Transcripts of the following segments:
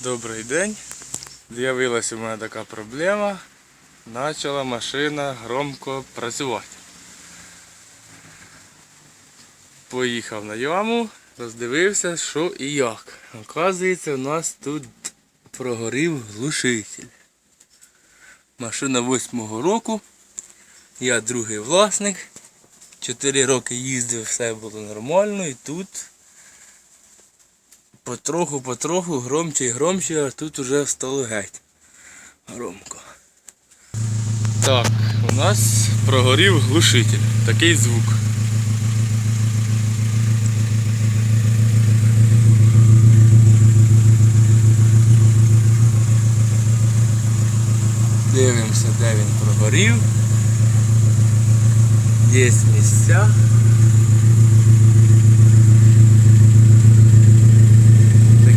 Добрий день. З'явилася у мене така проблема. Почала машина громко працювати. Поїхав на яму, роздивився, що і як. Оказується, у нас тут прогорів глушитель. Машина восьмого року. Я другий власник. Чотири роки їздив, все було нормально і тут потроху, потроху, громче і громче, а тут уже стало геть. Громко. Так, у нас прогорів глушитель. Такий звук. Дивимося, де він прогорів. Є місця.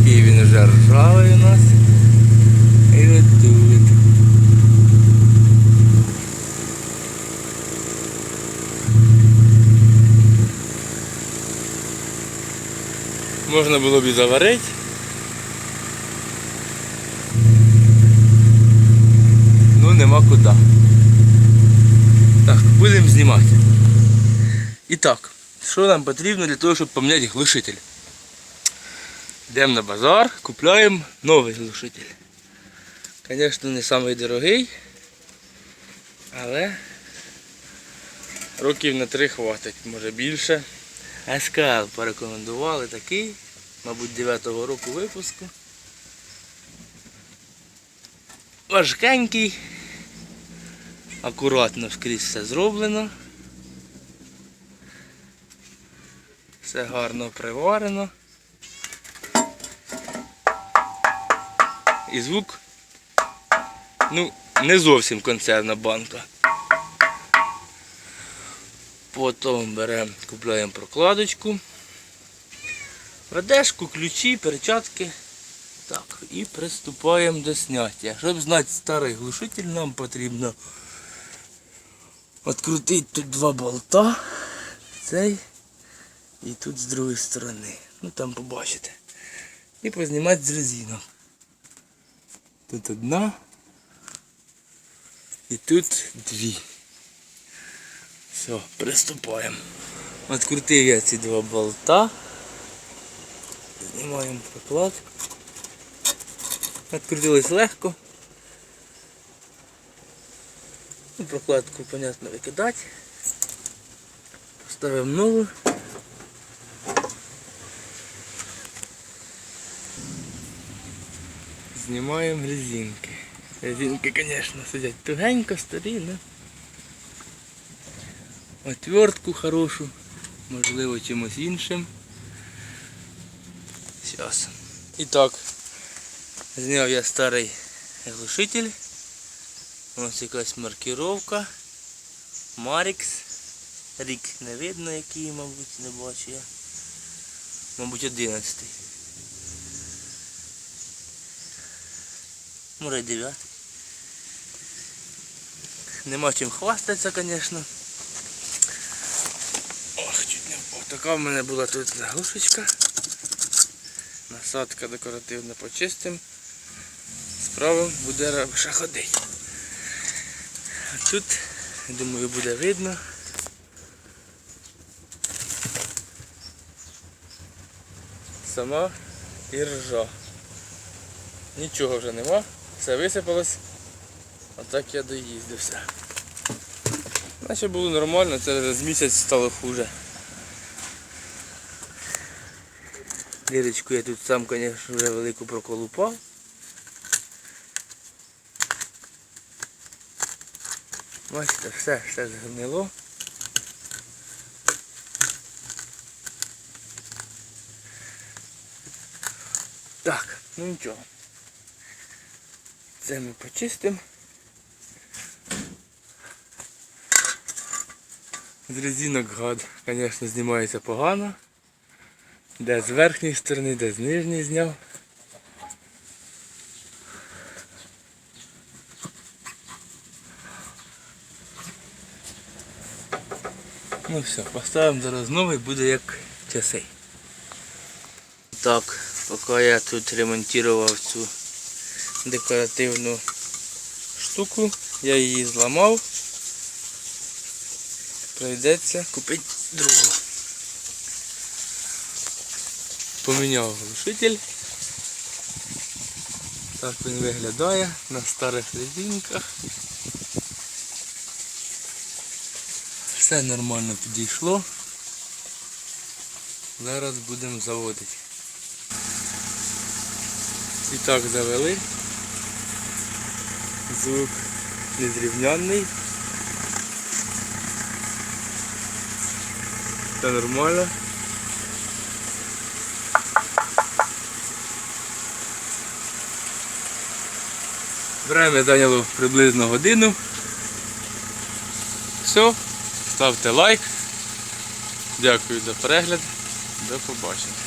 Такий він вже ржавий у нас. І от тут. Можна було б і заварити. Ну нема куди. Так, будемо знімати. І так, що нам потрібно для того, щоб поміняти глушитель? Йдемо на базар, купляємо новий глушитель. Звісно, не самий але років на три хватить, може більше. СКЛ порекомендували такий, мабуть, 9-го року випуску. Важкенький, акуратно скрізь все зроблено. Все гарно приварено. І звук, ну, не зовсім концерна банка. Потім беремо, купляємо прокладочку, ведешку, ключі, перчатки. Так, і приступаємо до зняття. Щоб зняти старий глушитель, нам потрібно відкрутити тут два болта. Цей і тут з другої сторони. Ну там побачите. І познімати з резинок. Тут одна. І тут дві. Все, приступаємо. Открутив я ці два болта. Знімаємо проклад. Открутилось легко. Ну, Прокладку, понятно, викидати. Поставимо нову. Знімаємо резинки. Резинки, звісно, сидять тугенько, старі, ну. Отвертку хорошу, можливо чимось іншим. Зараз. І так, зняв я старий глушитель. Ось якась маркировка. Марікс. Рік не видно який, мабуть, не бачу я. Мабуть, 11. Може 9. Нема чим хвастатися, звісно. Така в мене була тут заглушечка. Насадка декоративна почистим. Справа буде ходити. А тут, думаю, буде видно. Сама іржа. Нічого вже нема. Все висипалось. Отак я доїздився. Наче було нормально, це з місяць стало хуже. Дірочку я тут сам, звісно, вже велику проколупав. Бачите, все, все згнило. Так, ну нічого. Це ми почистимо. З резинок гад, звісно, знімається погано. Де з верхньої сторони, де з нижньої зняв. Ну все, поставимо зараз новий, буде як часи. Так, Поки я тут ремонтував цю декоративну штуку, я її зламав. Прийдеться купити другу. Поміняв глушитель. Так він виглядає на старих резинках. Все нормально підійшло. Зараз будемо заводити. І так завели. Звук незрівнянний. Все нормально. Время зайняло приблизно годину. Все, ставте лайк. Дякую за перегляд. До побачення.